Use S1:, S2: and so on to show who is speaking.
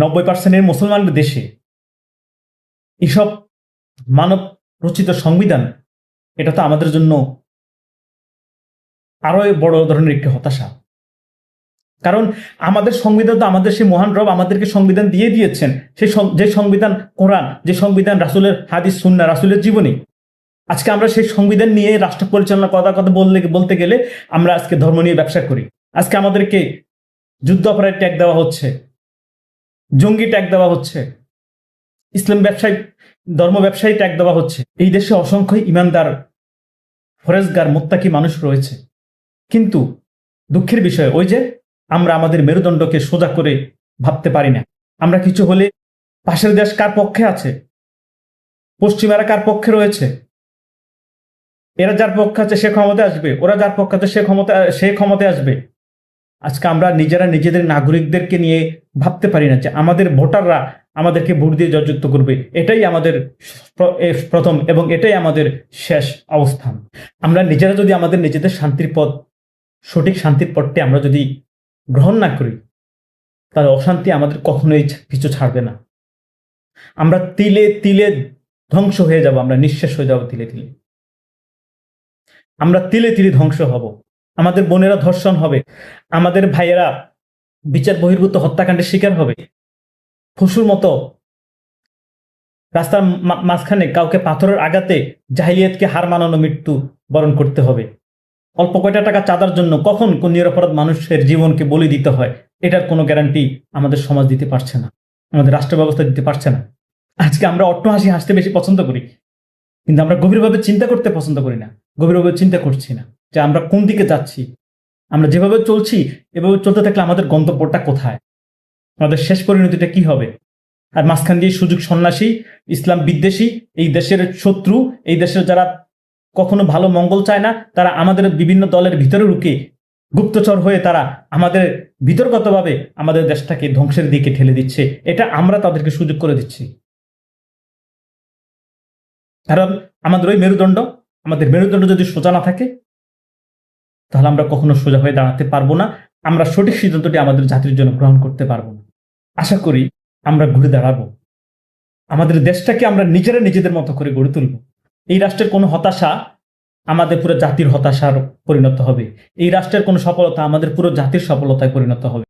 S1: নব্বই পার্সেন্টের মুসলমানদের দেশে এসব মানব রচিত সংবিধান, এটা তো আমাদের জন্য আরও বড় ধরনের একটি হতাশা। কারণ আমাদের সংবিধান তো আমাদের সেই মহান রব আমাদেরকে সংবিধান দিয়ে দিয়েছেন। সেই যে সংবিধান কোরআন, যে সংবিধান রাসুলের হাদিস সুন্না রাসুলের জীবনী। আজকে আমরা সেই সংবিধান নিয়ে রাষ্ট্র পরিচালনা কথা কথা বললে, বলতে গেলে আমরা আজকে ধর্ম নিয়ে ব্যবসা করি। আজকে আমাদেরকে যুদ্ধ অপরাধ ট্যাগ দেওয়া হচ্ছে। জঙ্গি ট্যাগ দেওয়া হচ্ছে। ইসলাম ব্যবসায়ী, ধর্ম ব্যবসায়ী ট্যাগ দেওয়া হচ্ছে। এই দেশে অসংখ্য ইমানদার, ফরেজগার, মোত্তাকি মানুষ রয়েছে। কিন্তু দুঃখের বিষয় ওই যে, আমরা আমাদের মেরুদণ্ডকে সোজা করে ভাবতে পারি না। আমরা কিছু হলে পাশের দেশ কার পক্ষে আছে? পশ্চিমারা কার পক্ষে রয়েছে? এরা যার পক্ষে আছে সে ক্ষমতায় আসবে, ওরা যার পক্ষে আছে সে ক্ষমতা সে ক্ষমতায় আসবে। আজকে আমরা নিজেরা নিজেদের নাগরিকদেরকে নিয়ে ভাবতে পারি না যে আমাদের ভোটাররা আমাদেরকে ভোট দিয়ে জয়যুক্ত করবে। এটাই আমাদের প্রথম এবং এটাই আমাদের শেষ অবস্থান। আমরা নিজেরা যদি আমাদের নিজেদের শান্তির পথ, সঠিক শান্তির পথটি আমরা যদি গ্রহণ না করি, তাহলে অশান্তি আমাদের কখনোই পিছু ছাড়বে না। আমরা তিলে তিলে ধ্বংস হয়ে যাব, আমরা নিঃশেষ হয়ে যাব তিলে তিলে। আমরা তিলে তিলে ধ্বংস হব। আমাদের বোনেরা ধর্ষণ হবে। আমাদের ভাইয়েরা বিচার বহির্ভূত হত্যাকাণ্ডের শিকার হবে। পশুর মতো রাস্তার মাঝখানে কাউকে পাথরের আঘাতে জাহিলিয়াতকে হার মানানো মৃত্যু বরণ করতে হবে। অল্প কয়টা টাকা চাঁদার জন্য কখন কোন নিরপরাধ মানুষের জীবনকে বলি দিতে হয়, এটার কোনো গ্যারান্টি আমাদের সমাজ দিতে পারছে না, আমাদের রাষ্ট্র ব্যবস্থা দিতে পারছে না। আজকে আমরা অট্ট হাসি হাসতে বেশি পছন্দ করি, কিন্তু আমরা গভীরভাবে চিন্তা করতে পছন্দ করি না, গভীরভাবে চিন্তা করছি না। যে আমরা কোন দিকে যাচ্ছি, আমরা যেভাবে চলছি, এভাবে চলতে থাকলে আমাদের গন্তব্যটা কোথায়? আমাদের শেষ পরিণতিটা কি হবে? আর মাঝখান দিয়ে সুযোগ সন্ন্যাসী, ইসলাম বিদ্বেষী, এই দেশের শত্রু, এই দেশের যারা কখনো ভালো মঙ্গল চায় না, তারা আমাদের বিভিন্ন দলের ভিতরে রুকে গুপ্তচর হয়ে তারা আমাদের বিতর্কতভাবে আমাদের দেশটাকে ধ্বংসের দিকে ঠেলে দিচ্ছে। এটা আমরা তাদেরকে সুযোগ করে দিচ্ছি। কারণ আমাদের ওই মেরুদণ্ড, আমাদের মেরুদণ্ড যদি সোজা না থাকে তাহলে আমরা কখনো সোজা হয়ে দাঁড়াতে পারব না। আমরা সঠিক সিদ্ধান্তটি আমাদের জাতির জন্য গ্রহণ করতে পারব না। আশা করি আমরা ঘুরে দাঁড়াবো। আমাদের দেশটাকে আমরা নিজেরা নিজেদের মতো করে গড়ে তুলব। এই রাষ্ট্রের কোনো হতাশা আমাদের পুরো জাতির হতাশার পরিণত হবে। এই রাষ্ট্রের কোনো সফলতা আমাদের পুরো জাতির সফলতায় পরিণত হবে।